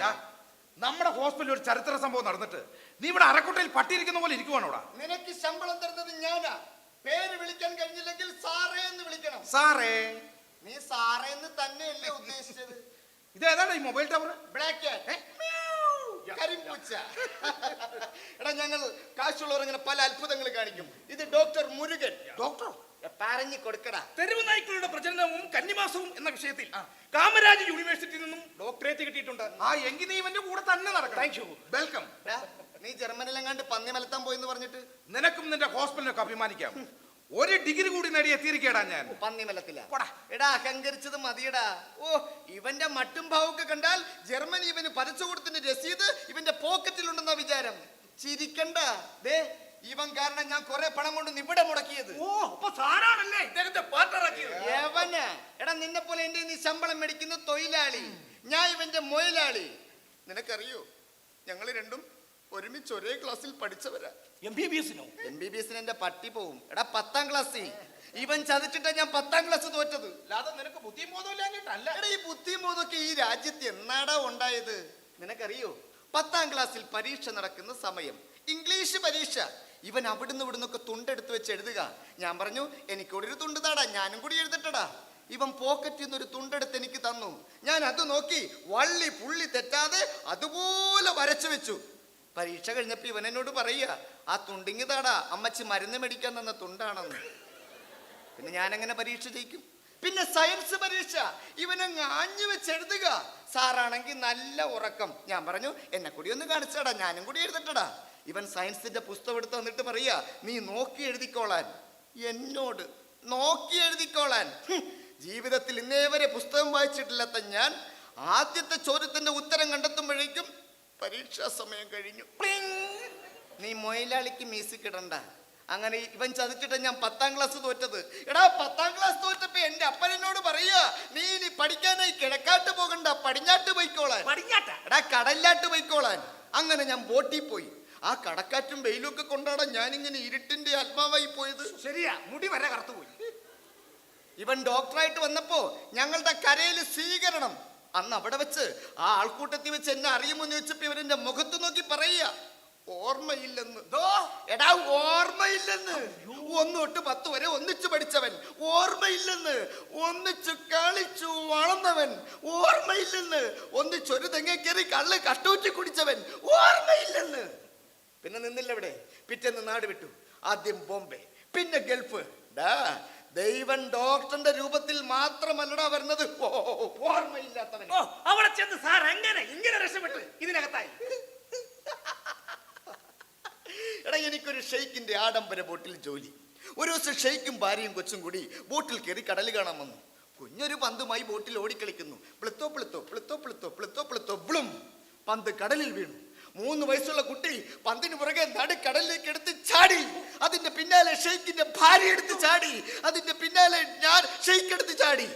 ഡാ, നമ്മുടെ ഹോസ്പിറ്റലിൽ ഒരു ചരിത്ര സംഭവം നടന്നിട്ട് നീ ഇവിടെ അരക്കുട്ടയിൽ പട്ടിയിരിക്കുന്ന പോലെ ഇരിക്കുവാണോടാ? നിനക്ക് ശമ്പളം തരുന്നത് ഞാനാ. പേര് വിളിക്കാൻ കഴിഞ്ഞില്ലെങ്കിൽ സാറേ എന്ന് വിളിക്കണം. സാറേ. നീ സാറേ എന്ന് തന്നെയല്ലേ ഉദ്ദേശിച്ചത്. ഇത് ഏതാണ് ഈ മൊബൈൽ ടവർ ബ്ലാക്ക് കരിമ്പൂച്ച. എടാ ഞങ്ങൾ കാശുള്ളവർ ഇങ്ങനെ പല അത്ഭുതങ്ങൾ കാണിക്കും. ഇത് ഡോക്ടർ മുരുകൻ. ഡോക്ടറോ? പറഞ്ഞു കൊടുക്കടാ. തെരുവ് നായ്ക്കളുടെ പ്രചരണവും കന്നിമാസവും എന്ന വിഷയത്തിൽ കാമരാജ് യൂണിവേഴ്സിറ്റിയിൽ നിന്നും ഡോക്ടറേറ്റ് കിട്ടിയിട്ടുണ്ട്. ആ എങ്കിൽ നീ ഇവന്റെ കൂടെ തന്നെ നടക്കണം. വെൽക്കം നീ ജർമ്മനിലെങ്ങാണ്ട് പന്നി മലത്താൻ പോയി എന്ന് പറഞ്ഞിട്ട്? നിനക്കും നിന്റെ ഹോസ്പിറ്റലിനൊക്കെ അഭിമാനിക്കാം. ഒരു ഡിഗ്രി കൂടി നേടി എത്തിയിരിക്കടാ ഞാൻ. പന്നി മലത്തില പോടാ. എടാ അഹങ്കരിച്ചത് മതിയടാ. ഓ ഇവന്റെ മട്ടും ഭാവൊക്കെ കണ്ടാൽ ജർമ്മനി ഇവന് പരച്ചു കൊടുത്തിന്റെ രസീത് ഇവന്റെ പോക്കറ്റിലുണ്ടെന്ന വിചാരം. ചിരിക്കണ്ട. ദേ ഇവൻ കാരണം ഞാൻ കുറെ പണം കൊണ്ട് നിവിടെ മുടക്കിയത്. ഓ അപ്പൊ സാറാണല്ലേ ഇദ്ദേഹത്തെ പാർട്ണറാക്കിയത് യവന എടാ നിന്നെ പോലെ എന്റെ നീ ശമ്പളം മേടിക്കുന്ന തൊഴിലാളി. ഞാൻ ഇവന്റെ മൊയിലാളി. നിനക്കറിയോ? ഞങ്ങൾ രണ്ടും ഒരുമിച്ച് ഒരേ ക്ലാസ്സിൽ പഠിച്ചവരാ. എം ബി ബി എസിനോ എം ബി ബി എസിന് എന്റെ പട്ടി പോവും. എടാ പത്താം ക്ലാസ്സിൽ ഇവൻ ചതിച്ചിട്ടാ ഞാൻ പത്താം ക്ലാസ് തോറ്റത്. അല്ലാതെ നിനക്ക് ബുദ്ധിയും ബോധമില്ലാഞ്ഞിട്ടല്ല എടാ ഈ ബുദ്ധിയും ബോധമൊക്കെ ഈ രാജ്യത്ത് എന്നാടാ ഉണ്ടായത്? നിനക്കറിയോ? പത്താം ക്ലാസ്സിൽ പരീക്ഷ നടക്കുന്ന സമയം. ഇംഗ്ലീഷ് പരീക്ഷ. ഇവൻ അവിടുന്ന് ഇവിടുന്നൊക്കെ തുണ്ടെടുത്ത് വെച്ച് എഴുതുക. ഞാൻ പറഞ്ഞു എനിക്കൂടെ ഒരു തുണ്ട് താടാ ഞാനും കൂടി എഴുതട്ടടാ. ഇവൻ പോക്കറ്റിൽ നിന്ന് ഒരു തുണ്ടെടുത്ത് എനിക്ക് തന്നു. ഞാൻ അത് നോക്കി വള്ളി പുള്ളി തെറ്റാതെ അതുപോലെ വരച്ചു വെച്ചു. പരീക്ഷ കഴിഞ്ഞപ്പോൾ ഇവൻ എന്നോട് പറയുക ആ തുണ്ടിങ്ങി താടാ അമ്മച്ചി മരുന്ന് മേടിക്കാൻ തന്ന തുണ്ടാണെന്ന്. പിന്നെ ഞാൻ എങ്ങനെ പരീക്ഷ ജയിക്കും? പിന്നെ സയൻസ് പരീക്ഷ. ഇവനെ ആഞ്ഞു വെച്ച് എഴുതുക. സാറാണെങ്കിൽ നല്ല ഉറക്കം. ഞാൻ പറഞ്ഞു എന്നെ കൂടി ഒന്ന് കാണിച്ചടാ ഞാനും കൂടി എഴുതട്ടടാ. ഇവൻ സയൻസിന്റെ പുസ്തകം എടുത്ത് വന്നിട്ട് പറയാ നീ നോക്കി എഴുതിക്കോളാൻ. എന്നോട് നോക്കി എഴുതിക്കോളാൻ. ജീവിതത്തിൽ ഇന്നേ വരെ പുസ്തകം വായിച്ചിട്ടില്ലാത്ത ഞാൻ ആദ്യത്തെ ചോദ്യത്തിന്റെ ഉത്തരം കണ്ടെത്തുമ്പോഴേക്കും പരീക്ഷാ സമയം കഴിഞ്ഞു. നീ മൊയിലാളിക്ക് മ്യൂസിക് ഇടണ്ട. അങ്ങനെ ഇവൻ ചതിച്ചിട്ട് ഞാൻ പത്താം ക്ലാസ് തോറ്റത്. എടാ പത്താം ക്ലാസ് തോറ്റപ്പോ എന്റെ അപ്പൻ എന്നോട് പറയാ നീ ഇനി പഠിക്കാനായി കിഴക്കാട്ട് പോകണ്ട പടിഞ്ഞാട്ട് പോയിക്കോളാൻ. എടാ കടലിലാട്ട് പോയിക്കോളാൻ. അങ്ങനെ ഞാൻ ബോട്ടിൽ പോയി. ആ കടക്കാറ്റും വെയിലും ഒക്കെ കൊണ്ടാടാ ഞാനിങ്ങനെ ഇരുട്ടിന്റെ ആത്മാവായി പോയത്. ശരിയാ മുടി വരെ കറുത്തുപോയി ഇവൻ ഡോക്ടറായിട്ട് വന്നപ്പോ ഞങ്ങളുടെ കരയിൽ സ്വീകരണം. അന്ന് അവിടെ വെച്ച് ആ ആൾക്കൂട്ടത്തിൽ വെച്ച് എന്നെ അറിയുമെന്ന് ചോദിച്ചപ്പോ ഇവൻ എന്റെ മുഖത്ത് നോക്കി പറയുക ഓർമ്മയില്ലെന്ന്. എടാ ഓർമ്മയില്ലെന്ന്. ഒന്ന് തൊട്ട് പത്ത് വരെ ഒന്നിച്ചു പഠിച്ചവൻ. ഓർമ്മയില്ലെന്ന്. ഒന്നിച്ചു കളിച്ചു വളർന്നവൻ. ഓർമ്മയില്ലെന്ന്. ഒന്നിച്ചൊരു തെങ്ങ കയറി കള്ള് കട്ടൂറ്റി കുടിച്ചവൻ. ഓർമ്മയില്ലെന്ന്. പിന്നെ നിന്നില്ല ഇവിടെ പിറ്റേന്ന് നാട് വിട്ടു. ആദ്യം ബോംബെ പിന്നെ ഗൾഫ്. ഡാ ദൈവൻ ഡോക്ടറിന്റെ രൂപത്തിൽ മാത്രമല്ലടാ വരുന്നത്. ഓ, ഓർമ്മയില്ലാത്തവൻ അവിടെ ചെന്ന് സാർ അങ്ങനെ ഇങ്ങനെ രക്ഷപ്പെട്ടു? ഇതിനകത്തായി. എടാ എനിക്കൊരു ഷെയ്ക്കിന്റെ ആഡംബര ബോട്ടിൽ ജോലി. ഒരു ദിവസം ഷെയ്ക്കും ഭാര്യയും കൊച്ചും കൂടി ബോട്ടിൽ കയറി കടൽ കാണാൻ വന്നു. കുഞ്ഞൊരു പന്തുമായി ബോട്ടിൽ ഓടിക്കളിക്കുന്നു. പ്ലിത്തോ പ്ലിത്തോ പ്ലിത്തോ പ്ലിത്തോ പ്ലിത്തോ പ്ലിത്തോ ബ്ലും. പന്ത് കടലിൽ വീണു. മൂന്ന് വയസ്സുള്ള കുട്ടി പന്തിന് പുറകെ നടുക്കടലിലേക്ക് എടുത്ത് ചാടി. അതിന്റെ പിന്നാലെ ഷെയ്ഖിന്റെ ഭാര്യ എടുത്ത് ചാടി. അതിന്റെ പിന്നാലെ ഞാൻ ഷെയ്ഖ് എടുത്ത് ചാടി.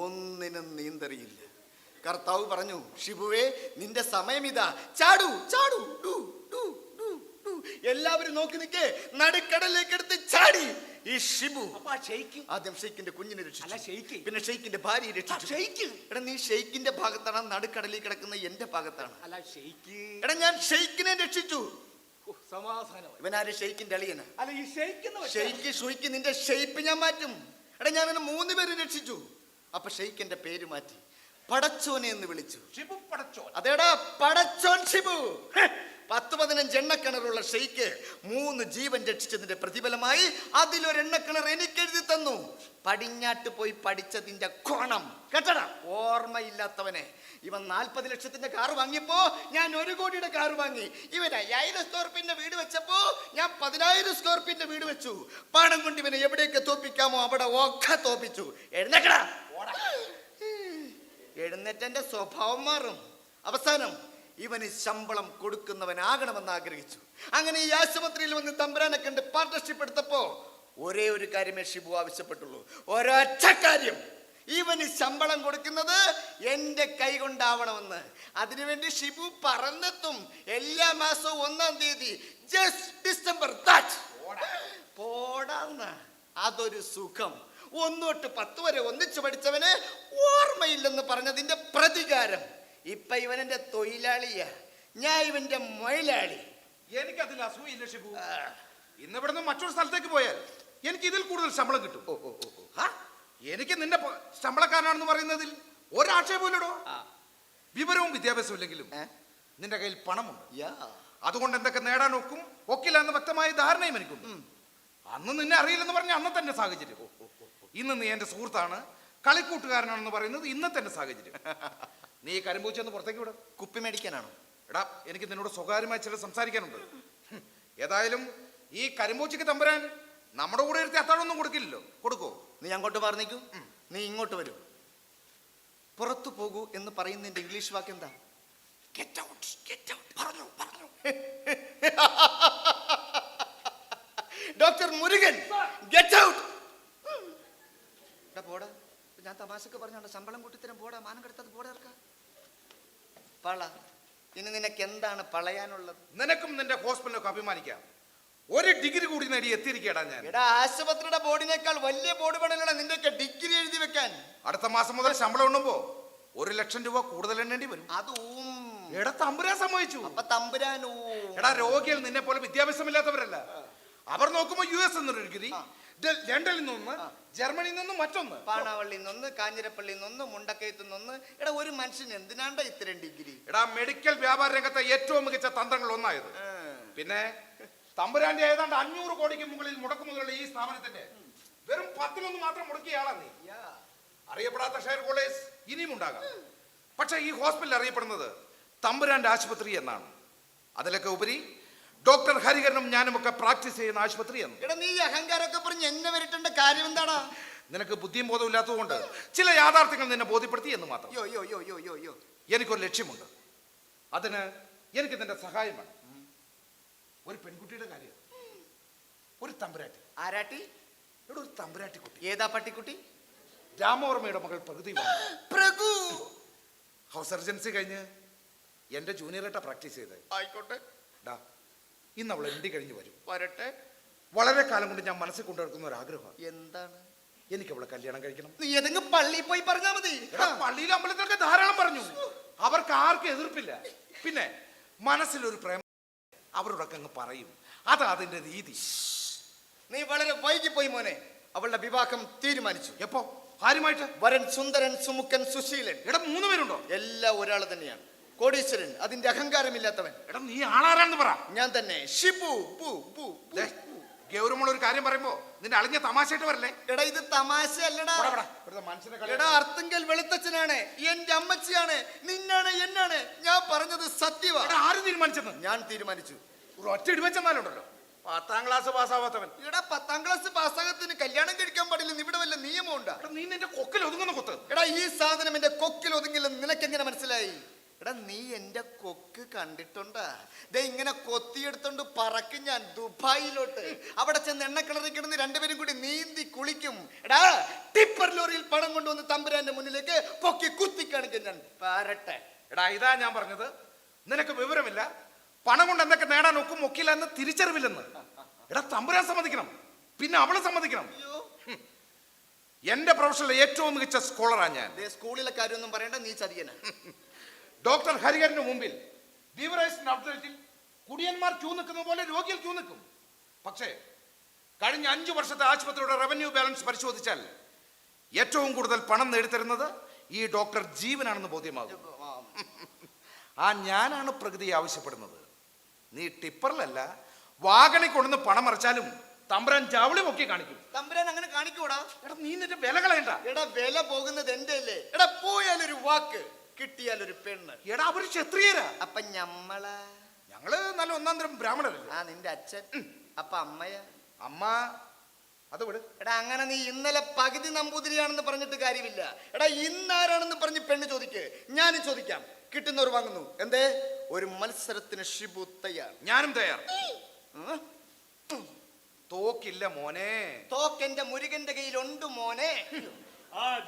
ഒന്നിനും നീന്തറിയില്ല. കർത്താവ് പറഞ്ഞു ഷിബുവേ നിന്റെ സമയം ഇതാ. ചാടു ചാടു ഡു, ഡു. എല്ലാവരും നോക്കി നിൽക്കേ നടുക്കടലിലേക്ക് എടുത്ത് ചാടി. ഈ ഷിബു. ആദ്യം ഷെയ്ക്കിന്റെ കുഞ്ഞിനെ രക്ഷിച്ചു. പിന്നെ ഷെയ്ക്കിന്റെ ഭാര്യയെ രക്ഷിച്ചു. എടാ നീ ഷെയ്ക്കിന്റെ ഭാഗത്താണ് നടുക്കടലിൽ കിടക്കുന്ന എന്റെ ഭാഗത്താണ്. അല്ല ഷെയ്ക്ക്. എടാ ഞാൻ ഷെയ്ക്കിനെ രക്ഷിച്ചു. ഇവനാര് ഷെയ്ക്കിന്റെ അളിയന. അല്ല ഈ വെച്ചാ- ഷുയ്ക്ക് നിന്റെ ഷെയ്പ്പ് ഞാൻ മാറ്റും. എടാ ഞാൻ അങ്ങനെ മൂന്ന് പേര് രക്ഷിച്ചു. അപ്പൊ ഷെയ്ഖിന്റെ പേര് മാറ്റി. പടച്ചോനെ എന്ന് വിളിച്ചു. ഷിബു പടച്ചോൻ. അതേടാ പടച്ചോൻ ഷിബു. പത്ത് പതിനഞ്ച് എണ്ണക്കിണറുള്ള ഷെയ്ക്ക് മൂന്ന് ജീവൻ രക്ഷിച്ചതിന്റെ പ്രതിഫലമായി അതിലൊരു എണ്ണക്കിണർ എനിക്ക് എഴുതി തന്നു. പടിഞ്ഞാട്ട് പോയി പഠിച്ചതിന്റെ കോണം. കേട്ടടാ? ഓർമ്മയില്ലാത്തവനെ. ഇവൻ നാൽപ്പത് ലക്ഷത്തിന്റെ കാർ വാങ്ങിയപ്പോ ഞാൻ ഒരു കോടിയുടെ കാർ വാങ്ങി. ഇവൻ അയ്യായിരം സ്ക്വയർ ഫീറ്റിന്റെ വീട് വെച്ചപ്പോ ഞാൻ പതിനായിരം സ്ക്വയർ ഫീറ്റിന്റെ വീട് വെച്ചു. പണം കൊണ്ട് ഇവനെ എവിടെയൊക്കെ തോപ്പിക്കാമോ അവിടെ ഒക്കെ തോപ്പിച്ചു. എഴുന്നേക്കടാ. എഴുന്നേറ്റന്റെ സ്വഭാവം മാറും. അവസാനം ഇവന് ശമ്പളം കൊടുക്കുന്നവനാകണമെന്ന് ആഗ്രഹിച്ചു. അങ്ങനെ ഈ ആശുപത്രിയിൽ വന്ന് തമ്പുരാനെ കണ്ട് പാർട്ണർഷിപ്പ് എടുത്തപ്പോ ഒരേ ഒരു കാര്യമേ ഷിബു ആവശ്യപ്പെട്ടുള്ളൂ. ഒരൊറ്റ കാര്യം. ഇവന് ശമ്പളം കൊടുക്കുന്നത് എന്റെ കൈ കൊണ്ടാവണമെന്ന്. അതിനുവേണ്ടി ഷിബു പറന്നെത്തും എല്ലാ മാസവും ഒന്നാം തീയതി ജസ്റ്റ് ഡിസംബർ പോടാന്ന. അതൊരു സുഖം. ഒന്നോട്ട് തൊട്ട് പത്ത് വരെ ഒന്നിച്ചു പഠിച്ചവന് ഓർമ്മയില്ലെന്ന് പറഞ്ഞതിന്റെ പ്രതികാരം. ഇപ്പൊ ഇവനെന്റെ തൊഴിലാളിയാ? ഞാൻ ഇവന്റെ മൊയിലാളി. എനിക്കതിൽ അസൂയില്ല ഷിബു. ഇന്ന് ഇവിടുന്ന് മറ്റൊരു സ്ഥലത്തേക്ക് പോയാൽ എനിക്ക് ഇതിൽ കൂടുതൽ ശമ്പളം കിട്ടും. ഓ, ഓ, ഓ, ഓ. എനിക്ക് നിന്റെ ശമ്പളക്കാരനാണെന്ന് പറയുന്നതിൽ ഒരാക്ഷേപമില്ലടോ വിവരവും വിദ്യാഭ്യാസവും ഇല്ലെങ്കിലും നിന്റെ കയ്യിൽ പണമുണ്ട്. അതുകൊണ്ട് എന്തൊക്കെ നേടാൻ ഒക്കും ഒക്കില്ല എന്ന വ്യക്തമായ ധാരണയും എനിക്കുണ്ട്. അന്ന് നിന്നെ അറിയില്ലെന്ന് പറഞ്ഞ അന്നത്തെ എന്റെ സാഹചര്യം. ഇന്ന് നീ എന്റെ സുഹൃത്താണ് കളിക്കൂട്ടുകാരനാണെന്ന് പറയുന്നത് ഇന്നത്തെ എന്റെ സാഹചര്യം. നീ ഈ കരിമ്പൂച്ചെന്ന് പുറത്തേക്ക് വിടും. കുപ്പി മേടിക്കാനാണോ? എടാ എനിക്ക് നിന്നോട് സ്വകാര്യമായി ചില സംസാരിക്കാനുണ്ട്. ഏതായാലും ഈ കരിമ്പൂച്ചയ്ക്ക് തമ്പുരാൻ നമ്മുടെ കൂടെ ഇരുത്തി അത്താഴൊന്നും കൊടുക്കില്ലല്ലോ. കൊടുക്കോ? നീ അങ്ങോട്ട് പറഞ്ഞിക്കൂ നീ ഇങ്ങോട്ട് വരൂ. പുറത്തു പോകൂ എന്ന് പറയുന്നതിന്റെ ഇംഗ്ലീഷ് വാക്ക് എന്താ? ഗെറ്റ് ഔട്ട് ഗെറ്റ് ഔട്ട് പറഞ്ഞു പറഞ്ഞു. ഡോക്ടർ മുരുകൻ ഗെറ്റ് ഔട്ട് പോടാ. ഞാൻ തമാശക്ക് പറഞ്ഞോണ്ട് ശമ്പളം കൂട്ടിത്തരം പോടാ. മാനം കെടുത്തത് പോടാ ഇറക്ക. പള. ഇനി നിനക്ക് എന്താണ് പളയാനുള്ളത്? നിനക്കും നിന്റെ ഹോസ്പിറ്റലൊക്കെ അഭിമാനിക്കാം. ഒരു ഡിഗ്രി കൂടി നേടി എത്തിയിരിക്കടാ ഞാൻ. എടാ ആശുപത്രിയുടെ ബോർഡിനേക്കാൾ വലിയ ബോർഡ് വേണമല്ലോ നിന്റെയൊക്കെ ഡിഗ്രി എഴുതി വെക്കാൻ. അടുത്ത മാസം മുതൽ ശമ്പളം ഉണ്ണുമ്പോ ഒരു ലക്ഷം രൂപ കൂടുതൽ എണ്ണേണ്ടി വരും. അതും. എടാ തമ്പുരാൻ സമ്മതിച്ചു. അപ്പൊ തമ്പുരാനൂ. എടാ രോഗികൾ നിന്നെ പോലെ വിദ്യാഭ്യാസമില്ലാത്തവരല്ല അവർ നോക്കുമ്പോ യു എസ് എന്നൊരു ലണ്ടനിൽ നിന്ന് ജർമ്മനിയിൽ നിന്ന് മറ്റൊന്ന്. പാണാവള്ളിയിൽ നിന്ന് കാഞ്ഞിരപ്പള്ളിയിൽ നിന്ന് മുണ്ടക്കയത്തു നിന്ന്. എടാ ഒരു മനുഷ്യൻ എന്തിനാണ്ട ഇത്രയും ഡിഗ്രി? എടാ മെഡിക്കൽ വ്യാപാര രംഗത്തെ ഏറ്റവും മികച്ച തന്ത്രങ്ങൾ ഒന്നായത്. പിന്നെ തമ്പുരാന്റെ ഏതാണ്ട് അഞ്ഞൂറ് കോടിക്ക് മുകളിൽ മുടക്കു മുതലുള്ള ഈ സ്ഥാപനത്തിന്റെ വെറും പത്തിലൊന്ന് മാത്രം മുടക്കിയ നീ. അറിയപ്പെടാത്ത ഷെയർ കോളേജ് ഇനിയും ഉണ്ടാകാം. പക്ഷെ ഈ ഹോസ്പിറ്റൽ അറിയപ്പെടുന്നത് തമ്പുരാന്റെ ആശുപത്രി എന്നാണ്. അതിലൊക്കെ ഉപരി ഡോക്ടർ ഹരികരനും ഞാനും ഒക്കെ പ്രാക്ടീസ് ചെയ്യുന്ന ആശുപത്രിയാണ്. എടാ നീ അഹങ്കാരമൊക്കെ പറഞ്ഞ് എന്നെ വരട്ടേണ്ട കാര്യം എന്താടാ? നിനക്ക് ബുദ്ധിയും ബോധവും ഇല്ലാത്തതുകൊണ്ട് ചില യാഥാർത്ഥ്യങ്ങൾ നിന്നെ ബോധ്യപ്പെടുത്തി എന്ന് മാത്രം. യോ യോ യോ യോ യോ യോ. എനിക്കൊരു ലക്ഷ്യമുണ്ട്. അതിന് എനിക്ക് നിന്റെ സഹായം വേണം. ഒരു പെൺകുട്ടിയുടെ കാര്യം. ഒരു തമ്പുരാട്ടി. ആരാട്ടി? ഇവിടെ ഒരു തമ്പുരാട്ടി കുട്ടി. ഏതാ പട്ടിക്കുട്ടി? രാമവർമ്മയുടെ മകൾ പ്രകൃതി പ്രഭു ഹൗസ് സർജൻസി കഴിഞ്ഞ് എന്റെ ജൂനിയറായിട്ടാ പ്രാക്ടീസ് ചെയ്തത് ആയിക്കോട്ടെ. ഡാ ഇന്ന് അവൾ എണ്ടി കഴിഞ്ഞ് വരും? വരട്ടെ. വളരെ കാലം കൊണ്ട് ഞാൻ മനസ്സിൽ കൊണ്ടുനടക്കുന്ന ഒരു ആഗ്രഹമാണ്. എന്താണ്? എനിക്ക് അവളെ കല്യാണം കഴിക്കണം. നീ ഏതെങ്കിലും പള്ളിയിൽ പോയി പറഞ്ഞാൽ മതി. പള്ളിയിൽ പള്ളിയിലും അമ്പലത്തിലൊക്കെ ധാരാളം പറഞ്ഞു. അവർക്ക് ആർക്കും എതിർപ്പില്ല. പിന്നെ മനസ്സിലൊരു പ്രേമം അവരോടൊക്കെ അങ്ങ് പറയും. അതാ അതിന്റെ രീതി. നീ വളരെ വൈകിപ്പോയി മോനെ. അവളുടെ വിവാഹം തീരുമാനിച്ചു. എപ്പോ? ആരുമായിട്ട്? വരൻ സുന്ദരൻ സുമുഖൻ സുശീലൻ. ഇവിടെ മൂന്ന് പേരുണ്ടോ? എല്ലാം ഒരാൾ തന്നെയാണ്. കോടീശ്വരൻ അതിന്റെ അഹങ്കാരമില്ലാത്തവൻ. എടാ നീ ആളാരാന്ന് പറ. ഞാൻ തന്നെ. ഷിബു പു പു ദേ, ഗൗരവമുള്ള ഒരു കാര്യം പറയുമ്പോ നിന്റെ അളിഞ്ഞ തമാശയായിട്ട് വരല്ലേ? എടാ ഇത് തമാശ അല്ലടാ ഇവിടെ, ഇവിടെ. ഇവിടുത്തെ മനുഷ്യനെ കളി- എടാ അർത്തുങ്കൽ വെളുത്തച്ഛനാണ്. എന്റെ അമ്മച്ചിയാണ്. നിന്നാണ് എന്നാണ്. ഞാൻ പറഞ്ഞത് സത്യവാ. എടാ, ആര് തീരുമാനിച്ചെന്ന്? ഞാൻ തീരുമാനിച്ചു. ഒരു ഒറ്റ ഇടിവെച്ചെന്നാലുണ്ടല്ലോ പത്താം ക്ലാസ് പാസ്സാവാത്തവൻ. എടാ പത്താം ക്ലാസ് പാസ്സാകത്തിന് കല്യാണം കഴിക്കാൻ പാടില്ലെന്ന് ഇവിടെ വല്ല നിയമമുണ്ടാ? എടാ നീ നിന്റെ കൊക്കിൽ ഒതുങ്ങുന്ന കൊത്ത്. എടാ ഈ സാധനം എന്റെ കൊക്കിൽ ഒതുങ്ങില്ലെന്ന് നിനക്കെങ്ങനെ മനസ്സിലായി? എടാ നീ എന്റെ കൊക്ക് കണ്ടിട്ടുണ്ടാ? ദേ ഇങ്ങനെ കൊത്തിയെടുത്തോണ്ട് പറക്കും ഞാൻ ദുബായിലോട്ട്. അവിടെ ചെന്ന് എണ്ണക്കിണറിൽ കിടന്ന് രണ്ടുപേരും കൂടി നീന്തി കുളിക്കും. എടാ ടിപ്പർ ലോറിയിൽ പണം കൊണ്ടുവന്ന് തമ്പുരാന്റെ മുന്നിലേക്ക് പൊക്കി കുത്തി കാണിക്കും ഞാൻ. പാരട്ടെ. എടാ ഇതാ ഞാൻ പറഞ്ഞത്. നിനക്ക് വിവരമില്ല. പണം കൊണ്ട് എന്തൊക്കെ നേടാൻ ഒക്കും ഒക്കില്ല എന്ന് തിരിച്ചറിവില്ലെന്ന്. എടാ തമ്പുരാൻ സമ്മതിക്കണം. പിന്നെ അവളെ സമ്മതിക്കണം. എന്റെ പ്രൊഫഷനിലെ ഏറ്റവും മികച്ച സ്കോളറാണ് ഞാൻ. സ്കൂളിലെ കാര്യമൊന്നും പറയണ്ട നീ ചതിയന. ഡോക്ടർ ഹരിഹരന് മുമ്പിൽ ഔട്ട്ലെറ്റിൽ കുടിയന്മാർ ക്യൂ നിൽക്കുന്ന പോലെ രോഗികൾ ക്യൂ നിൽക്കും. പക്ഷേ കഴിഞ്ഞ അഞ്ചു വർഷത്തെ ആശുപത്രിയുടെ റവന്യൂ ബാലൻസ് പരിശോധിച്ചാൽ ഏറ്റവും കൂടുതൽ പണം നേടിത്തരുന്നത് ഈ ഡോക്ടർ ജീവനാണെന്ന് ബോധ്യമാകും. ആ ഞാനാണ് പ്രകൃതിയെ ആവശ്യപ്പെടുന്നത്. നീ ടിപ്പറിലല്ല വാഗണി കൊണ്ടുവന്ന് പണം മറിച്ചാലും തമ്പുരാൻ ജാവളി പൊക്കി കാണിക്കും. തമ്പുരാൻ അങ്ങനെ കാണിക്കൂടാ? എടാ നീ നിന്റെ വില കളയണ്ട. എടാ വില പോകുന്നത് എന്റെ അല്ലേ എടാ പോയാലൊരു വാക്ക്. കിട്ടിയാലൊരു പെണ്ണ്. എടാ അവർ ക്ഷത്രിയരാ. അപ്പൊ ഞമ്മളാ? ഞങ്ങൾ നല്ല ഒന്നാം തരം ബ്രാഹ്മണരല്ലേ? ആ നിന്റെ അച്ഛൻ. അപ്പൊ അമ്മയ? അമ്മ അത് വിട്. എടാ അങ്ങനെ നീ ഇന്നലെ പകുതി നമ്പൂതിരിയാണെന്ന് പറഞ്ഞിട്ട് കാര്യമില്ല. എടാ ഇന്നാരാണെന്ന് പറഞ്ഞ് പെണ്ണ് ചോദിക്ക്. ഞാൻ ചോദിക്കാം. കിട്ടുന്നവർ വാങ്ങുന്നു. എന്തേ? ഒരു മത്സരത്തിന് ഷിബു തയ്യാർ. ഞാനും തയ്യാർ. ഉം. തോക്കില്ല മോനെ. തോക്കെന്റെ മുരുകന്റെ കയ്യിലുണ്ട് മോനെ. ആ